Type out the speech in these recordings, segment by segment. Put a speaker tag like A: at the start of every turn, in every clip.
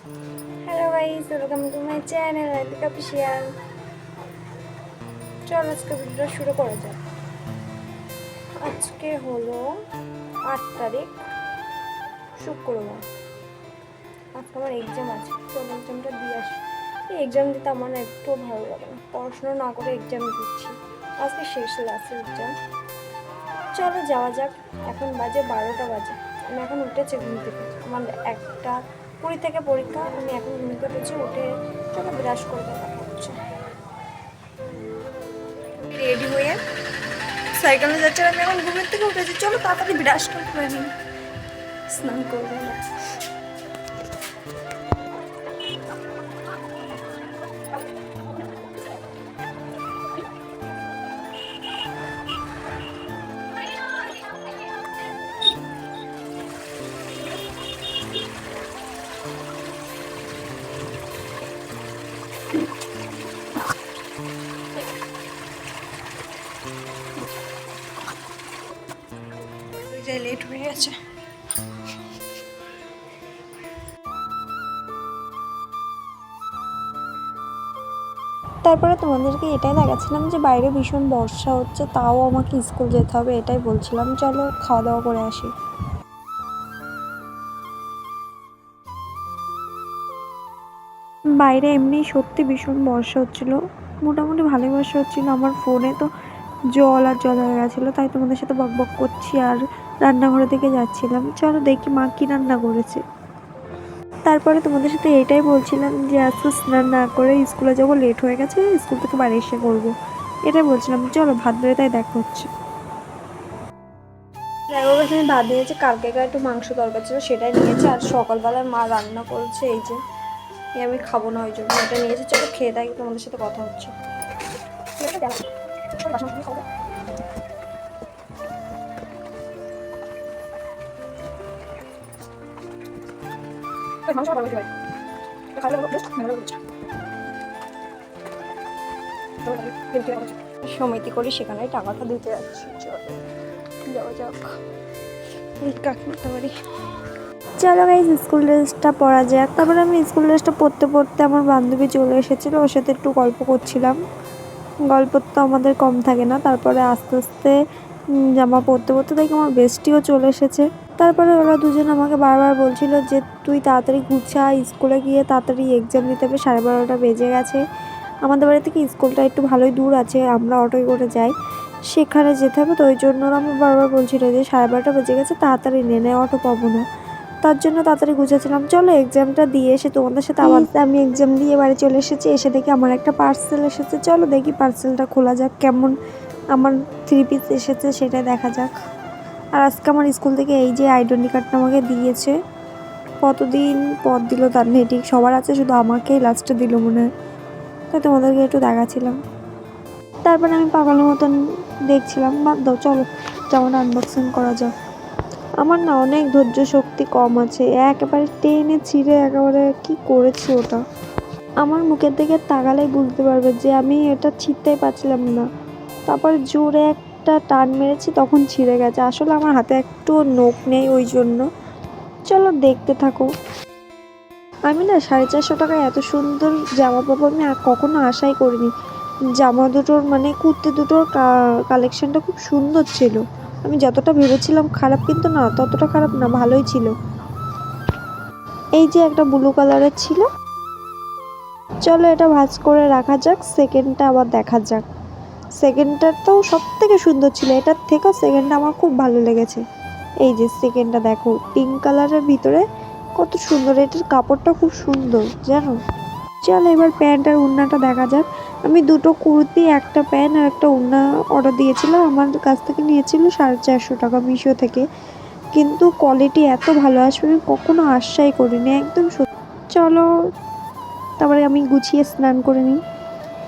A: Hello guys welcome to my channel Adika official চল আজকে ভিডিওটা শুরু করা যাক। আজকে হলো আট তারিখ, শুক্রবার। আজকে আমার এক্সাম আছে চল এক্সামটা দিয়ে আসি। এই এক্সাম দিতে আমার একটু ভালো লাগে না। পড়াশোনা না করে এক্সাম দিচ্ছি। আজকে শেষ লাস্টের এক্সাম চলো যাওয়া যাক, এখন বাজে বারোটা বাজে। আমি এখন উঠেছি ঘুম থেকে। আমার একটা কুড়ি থেকে পরীক্ষা আমি এখন ভূমিকা উঠেছি উঠে চলো ব্রাশ করে দেখা হচ্ছে। রেডি হয়ে সাইকেলে যাচ্ছে, আমি এখন ঘুমের থেকে উঠেছি। চলো তাড়াতাড়ি ব্রাশ করতে পারি স্নান করব না। লেট হয়ে গেছে। তারপরে তোমাদেরকে এটাই দেখাচ্ছিলাম যে বাইরে ভীষণ বর্ষা হচ্ছে, তাও আমাকে স্কুল যেতে হবে, এটাই বলছিলাম। চলো খাওয়া দাওয়া করে আসি। বাইরে এমনি সত্যি ভীষণ বর্ষা হচ্ছিল, মোটামুটি ভালোই বর্ষা হচ্ছিল। আমার ফোনে তো জল আর জল হয়ে গেছিল, তাই তোমাদের সাথে বক বক করছি আর রান্নাঘরের দিকে যাচ্ছিলাম। চলো দেখি মা কী রান্না করেছে। তারপরে তোমাদের সাথে এটাই বলছিলাম যে, আজকে স্নান না করে স্কুলে যাব লেট হয়ে গেছে, স্কুল থেকে বাড়ি এসে করব। এটাই বলছিলাম, চলো ভাত বেড়ে তাই দেখা হচ্ছে। দেখো কাছে আমি ভাত দিয়েছি, কালকে একটু মাংস দরকার ছিল সেটাই নিয়েছি, আর সকালবেলায় মা রান্না করছে, এই যে। আমি খাব না, ওই জন্য এটা নিয়েছি। চলো খেয়ে থাকি তোমাদের সাথে কথা হচ্ছে। সমিতি করি সেখানে টাকাটা দিতে যাচ্ছি যাক। চলো গাইজ স্কুল ড্রেসটা পরা যাক। তারপরে আমি স্কুল ড্রেসটা পরতে পরতে আমার বান্ধবী চলে এসেছিল, ওর সাথে একটু গল্প করছিলাম। গল্প তো আমাদের কম থাকে না, তারপরে আস্তে আস্তে জামা পরতে পরতে দেখি আমার বেস্টিও চলে এসেছে। তারপরে ওরা দুজন আমাকে বারবার বলছিল যে, তুই তাড়াতাড়ি গুছা স্কুলে গিয়ে তাড়াতাড়ি এক্সাম দিতে হবে, সাড়ে বারোটা বেজে গেছে। আমাদের বাড়ি থেকে স্কুলটা একটু ভালোই দূর আছে, আমরা অটোয় করে যাই। সেখানে যেতে হবে, তো ওই জন্য আমার বারবার বলছিল যে, সাড়ে বারোটা বেজে গেছে, তাড়াতাড়ি নে নেয় অটো পাবো না। তার জন্য তাড়াতাড়ি গুছাচ্ছিলাম চলো এক্সামটা দিয়ে এসে তোমাদের সাথে আবার আমি এক্সাম দিয়ে বাড়ি চলে এসেছি, এসে দেখি আমার একটা পার্সেল এসেছে। চলো দেখি পার্সেলটা খোলা যাক, কেমন আমার থ্রি পিস এসেছে সেটা দেখা যাক। আর আজকে আমার স্কুল থেকে এই যে আইডেন্টি কার্ডটা আমাকে দিয়েছে, কতদিন পর দিল তার নেই, ঠিক সবার আছে, শুধু আমাকেই লাস্টে দিল মনে হয়। তাই তোমাদেরকে একটু দেখাচ্ছিলাম। তারপরে আমি পাগলের মতন দেখছিলাম, বাদ দাও, চলো, যেমন আনবক্সিং করা যাক। আমার না অনেক ধৈর্য শক্তি কম আছে, একেবারে টেনে ছিঁড়ে একেবারে কি করেছি ওটা? আমার মুখের দিকে তাকালেই বুঝতে পারবে যে আমি এটা ছিঁড়তেই পারছিলাম না। তারপর জোরে একটা টান মেরেছি, তখন ছিঁড়ে গেছে। আসলে আমার হাতে একটু নোখ নেই ওই জন্য। চলো দেখতে থাকো। আমি না সাড়ে চারশো টাকায় এত সুন্দর জামা পাবো আমি আর কখনো আশাই করিনি। জামা দুটোর মানে কুর্তি দুটোর কালেকশনটা খুব সুন্দর ছিল। আমি যতটা ভেবেছিলাম খারাপ, কিন্তু না, ততটা খারাপ না, ভালোই ছিল। এই যে একটা ব্লু কালারের ছিল। চলো এটা ভাজ করে রাখা যাক সেকেন্ডটা আবার দেখা যাক। সেকেন্ডটা তো সব থেকে সুন্দর ছিল। এটার থেকেও সেকেন্ডটা আমার খুব ভালো লেগেছে। এই যে সেকেন্ডটা দেখো পিঙ্ক কালারের ভিতরে কত সুন্দর। এটার কাপড়টা খুব সুন্দর, জানো? চলো এবার প্যান্ট আর উন্নাটা দেখা যাক। আমি দুটো কুর্তি, একটা প্যান্ট আর একটা উন্না অর্ডার দিয়েছিলাম আমার কাছ থেকে নিয়েছিল সাড়ে চারশো টাকা মিশো থেকে। কিন্তু কোয়ালিটি এত ভালো আসবে, আমি কখনো আশাই করিনি, একদম চলো, তারপরে আমি গুছিয়ে স্নান করে নিই।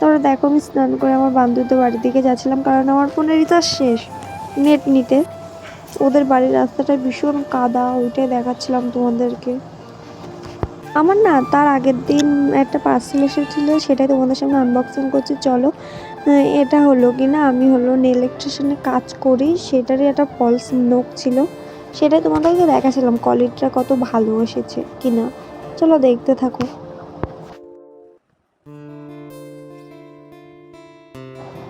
A: তারপরে দেখো আমি স্নান করে আমার বান্ধবীদের বাড়ির দিকে যাচ্ছিলাম, কারণ আমার ফোনের রিচার্জ শেষ। নেট নিতে। ওদের বাড়ির রাস্তাটা ভীষণ কাদা, ওইটাই দেখাচ্ছিলাম তোমাদেরকে। আমার না তার আগের দিন একটা পার্সেল এসেছিল, সেটাই তোমাদের সামনে আনবক্সিং করছি, চলো। এটা হলো কি না আমি হলো ইলেকট্রিশিয়ানে কাজ করি, সেটারই একটা ফলস নোক ছিল। সেটাই তোমাদেরকে দেখাছিলাম কোয়ালিটিটা কত ভালো এসেছে কিনা। চলো দেখতে থাকো।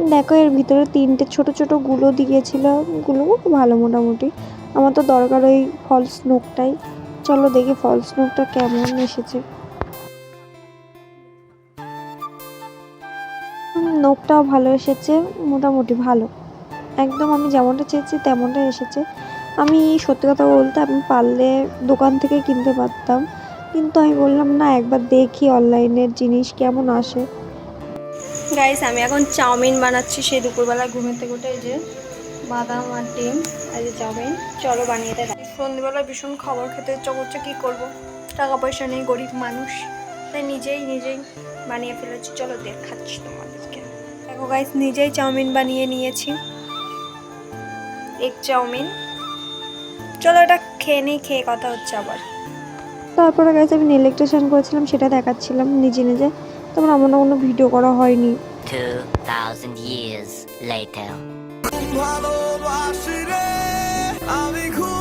A: দেখো, এর ভিতরে তিনটে ছোট ছোটগুলো দিয়েছিল। গুলো খুব ভালো মোটামুটি। আমার তো দরকার ওই ফলস নোকটাই চলো দেখি ফলস নোকটা কেমন এসেছে। নোকটাও ভালো এসেছে, মোটামুটি ভালো। একদম আমি যেমনটা চেয়েছি তেমনটা এসেছে। আমি সত্যি কথা বলতে আমি পারলে দোকান থেকে কিনতে পারতাম। কিন্তু আমি বললাম, না, একবার দেখি অনলাইনের জিনিস কেমন আসে। গাইস আমি এখন চাউমিন বানাচ্ছি। সেই দুপুরবেলা ঘুমের থেকে উঠে যে বাদাম আর ডিম আর যে চাউমিন। চলো বানিয়ে দেয় সন্ধ্যেবেলা ভীষণ খাবার খেতে ইচ্ছা করছে, কী করব? টাকা পয়সা নেই, গরিব মানুষ। তাই নিজেই নিজেই বানিয়ে ফেলেছি। চলো দেখাচ্ছি তোমাদেরকে। দেখো গাইস নিজেই চাউমিন বানিয়ে নিয়েছি। Egg chow mein. চলো এটা খেয়ে নিই, খেয়ে কথা হচ্ছে আবার। তারপরে গাইস আমি ইলেকট্রিশিয়ান করেছিলাম, সেটা দেখাচ্ছিলাম নিজে নিজে। তারপর আমার না কোনো ভিডিও করা হয়নি
B: 2,000 years later.
C: ভালোবাসি রে আমি খুব